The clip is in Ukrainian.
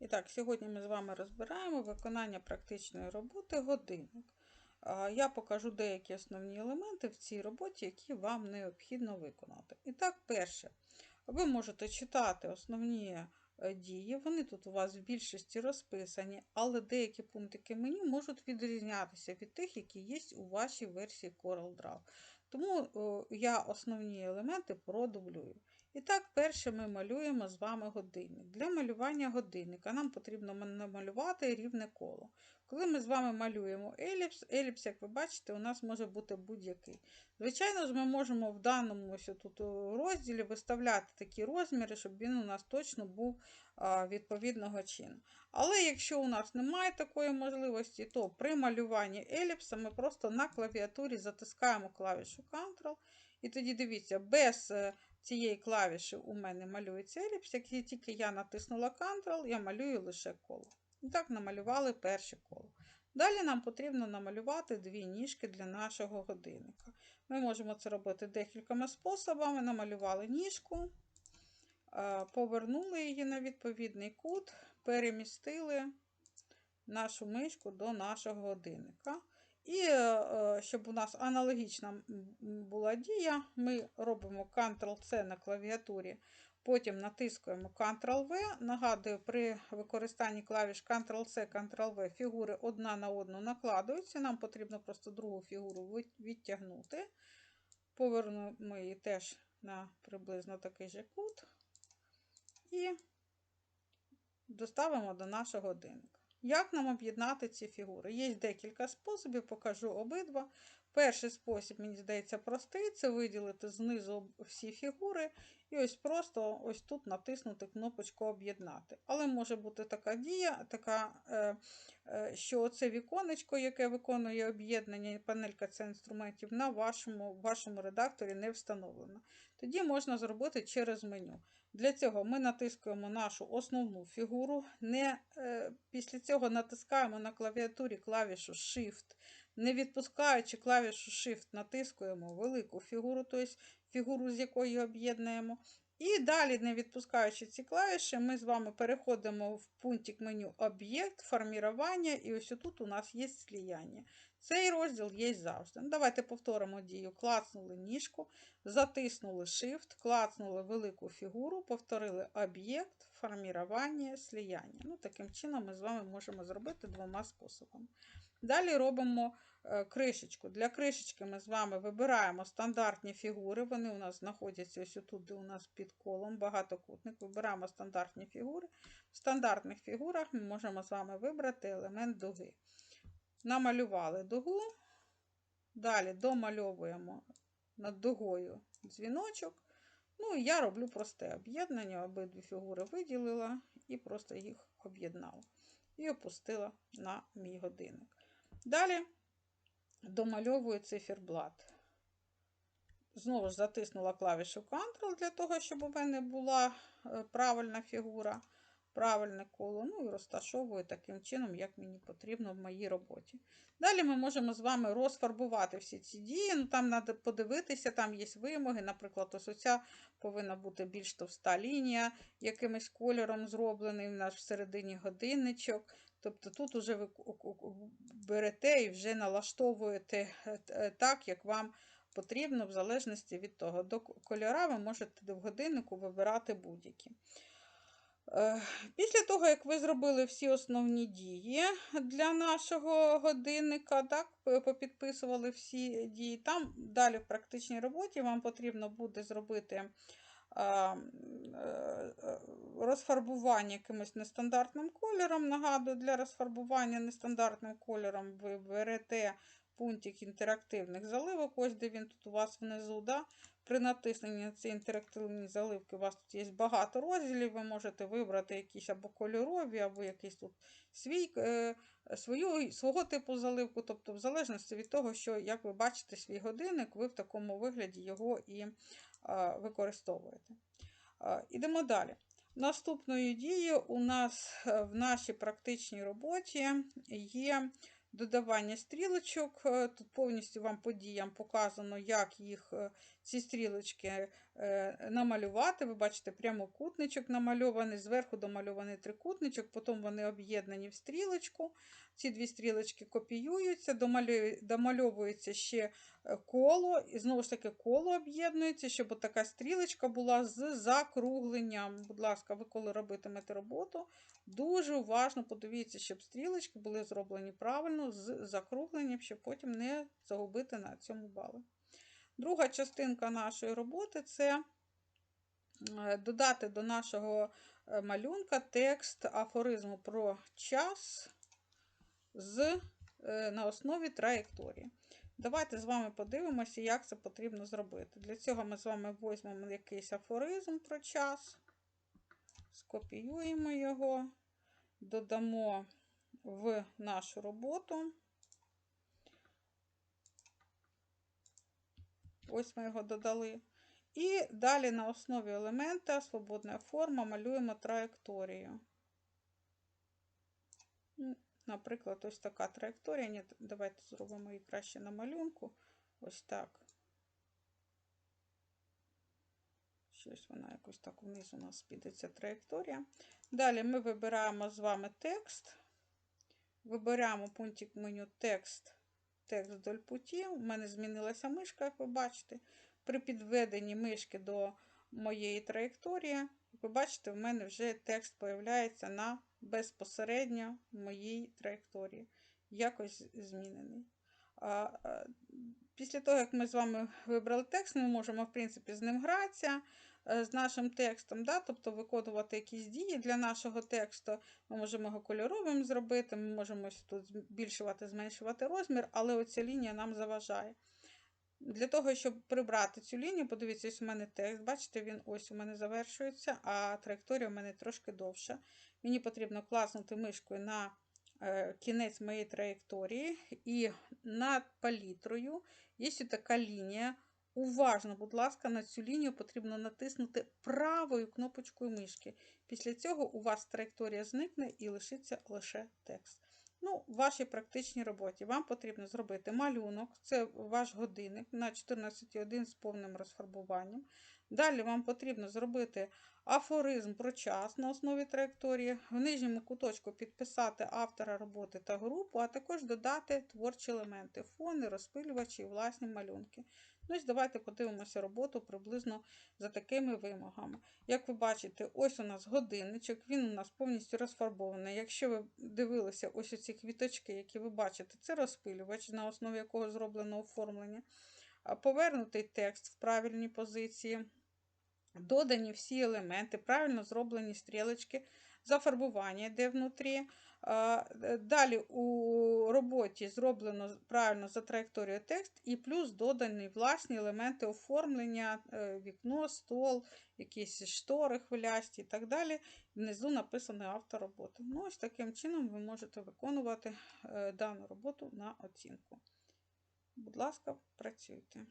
І так, сьогодні ми з вами розбираємо виконання практичної роботи годинник. Я покажу деякі основні елементи в цій роботі, які вам необхідно виконати. І так, перше, ви можете читати основні е, дії, вони тут у вас в більшості розписані, але деякі пунктики меню можуть відрізнятися від тих, які є у вашій версії CorelDRAW. Тому я основні елементи продублюю. І так, перше ми малюємо з вами годинник. Для малювання годинника нам потрібно намалювати рівне коло. Коли ми з вами малюємо еліпс, еліпс, як ви бачите, у нас може бути будь-який. Звичайно ж, ми можемо в даному ось тут розділі виставляти такі розміри, щоб він у нас точно був відповідного чину. Але якщо у нас немає такої можливості, то при малюванні еліпса ми просто на клавіатурі затискаємо клавішу Ctrl. І тоді дивіться, без е, цієї клавіші у мене малюється еліпс. Як тільки я натиснула Ctrl, я малюю лише коло. І так намалювали перше коло. Далі нам потрібно намалювати дві ніжки для нашого годинника. Ми можемо це робити декількома способами. Намалювали ніжку, повернули її на відповідний кут, перемістили нашу мишку до нашого годинника. І е, щоб у нас аналогічна була дія, ми робимо Ctrl-C на клавіатурі, потім натискуємо Ctrl-V. Нагадую, при використанні клавіш Ctrl-C, Ctrl-V фігури одна на одну накладуються. Нам потрібно просто другу фігуру відтягнути. Повернемо її теж на приблизно такий же кут і доставимо до нашого годинника. Як нам об'єднати ці фігури? Є декілька способів, покажу обидва. Перший спосіб, мені здається, простий це виділити знизу всі фігури і ось просто ось тут натиснути кнопочку Об'єднати. Але може бути така дія, така, е, е, що це віконечко, яке виконує об'єднання, панелька це інструментів на вашому вашому редакторі не встановлена. Тоді можна зробити через меню. Для цього ми натискуємо нашу основну фігуру. Не, е, Після цього натискаємо на клавіатурі клавішу Shift. Не відпускаючи клавішу Shift, натискуємо велику фігуру, тобто фігуру, з якої об'єднуємо. І далі, не відпускаючи ці клавіші, ми з вами переходимо в пунктик меню Об'єкт, формірування, і ось тут у нас є сліяння. Цей розділ є завжди. Ну, Давайте повторимо дію. Клацнули ніжку, затиснули Shift, клацнули велику фігуру, повторили об'єкт, формірування, сліяння. Ну, Таким чином ми з вами можемо зробити двома способами. Далі робимо е, кришечку. Для кришечки ми з вами вибираємо стандартні фігури. Вони у нас знаходяться ось тут, де у нас під колом багатокутник. Вибираємо стандартні фігури. В стандартних фігурах ми можемо з вами вибрати елемент дуги. Намалювали дугу. Далі домальовуємо над дугою дзвіночок. Ну, я роблю просте об'єднання, обидві фігури виділила і просто їх об'єднала. І опустила на мій годинник. Далі домальовую циферблат. Знову ж затиснула клавішу Ctrl для того, щоб у мене була е, правильна фігура, правильне коло. Ну і розташовую таким чином, як мені потрібно в моїй роботі. Далі ми можемо з вами розфарбувати всі ці дії. Ну, Там треба подивитися, там є вимоги. Наприклад, ось оця повинна бути більш товста лінія, якимось кольором зроблений у нас всередині годинничок. Тобто тут вже ви берете і вже налаштовуєте е, так, як вам потрібно, в залежності від того. До кольора ви можете в годиннику вибирати будь-які. Е, після того, як ви зробили всі основні дії для нашого годинника, так, попідписували всі дії, там далі в практичній роботі вам потрібно буде зробити Е, розфарбування якимось нестандартним кольором. Нагадую, для розфарбування нестандартним кольором ви берете пунктик інтерактивних заливок, ось де він тут у вас внизу. Да? При натисненні на ці інтерактивні заливки у вас тут є багато розділів, ви можете вибрати якісь або кольорові, або якийсь тут свій, е, свою, свого типу заливку. Тобто, в залежності від того, що, як ви бачите, свій годинник, ви в такому вигляді його і е, використовуєте. Е, ідемо далі. Наступною дією у нас в нашій практичній роботі є додавання стрілочок. Тут повністю вам по діям показано, як їх ці стрілочки е, намалювати. Ви бачите, прямокутничок намальований, зверху домальований трикутничок, потім вони об'єднані в стрілочку. Ці дві стрілочки копіюються, домальовується ще е, коло, і знову ж таки коло об'єднується, щоб така стрілочка була з закругленням. Будь ласка, ви коли робитимете роботу, дуже уважно подивіться, щоб стрілочки були зроблені правильно з закругленням, щоб потім не загубити на цьому бали. Друга частинка нашої роботи це е, додати до нашого е, малюнка текст афоризму про час з, е, на основі траєкторії. Давайте з вами подивимося, як це потрібно зробити. Для цього ми з вами візьмемо якийсь афоризм про час, скопіюємо його, додамо в нашу роботу. Ось ми його додали. І далі на основі елемента свободна форма малюємо траєкторію. Ну, Наприклад, ось така траєкторія. Ні, давайте зробимо її краще на малюнку. Ось так. Щось вона якось так вниз у нас піде ця траєкторія. Далі ми вибираємо з вами текст. Вибираємо пунктик меню текст, текст вдоль путі. У мене змінилася мишка, як ви бачите. При підведенні мишки до моєї траєкторії, як ви бачите, в мене вже текст появляється на безпосередньо моїй траєкторії. Якось змінений. Після того, як ми з вами вибрали текст, ми можемо, в принципі, з ним гратися, е, з нашим текстом, да? тобто виконувати якісь дії для нашого тексту. Ми можемо його кольоровим зробити, ми можемо тут збільшувати, зменшувати розмір, але оця лінія нам заважає. Для того, щоб прибрати цю лінію, подивіться, ось у мене текст, бачите, він ось у мене завершується, а траєкторія у мене трошки довша. Мені потрібно класнути мишкою на кінець моєї траєкторії, і над палітрою є ось така лінія. Уважно, будь ласка, на цю лінію потрібно натиснути правою кнопочкою мишки. Після цього у вас траєкторія зникне і лишиться лише текст. Ну, в вашій практичній роботі вам потрібно зробити малюнок, це ваш годинник на 14,1 з повним розфарбуванням. Далі вам потрібно зробити афоризм про час на основі траєкторії, в нижньому куточку підписати автора роботи та групу, а також додати творчі елементи, фони, розпилювачі і власні малюнки. Ну, давайте подивимося роботу приблизно за такими вимогами. Як ви бачите, ось у нас годинничок, він у нас повністю розфарбований. Якщо ви дивилися ось оці квіточки, які ви бачите, це розпилювач, на основі якого зроблено оформлення, повернутий текст в правильній позиції. Додані всі елементи, правильно зроблені стрілочки, зафарбування, де внутрі. Далі у роботі зроблено правильно за траєкторією текст, і плюс додані власні елементи оформлення, е, вікно, стол, якісь штори хвилясті і так далі. Внизу написаний автор роботи. Ну, Ось таким чином ви можете виконувати е, дану роботу на оцінку. Будь ласка, працюйте.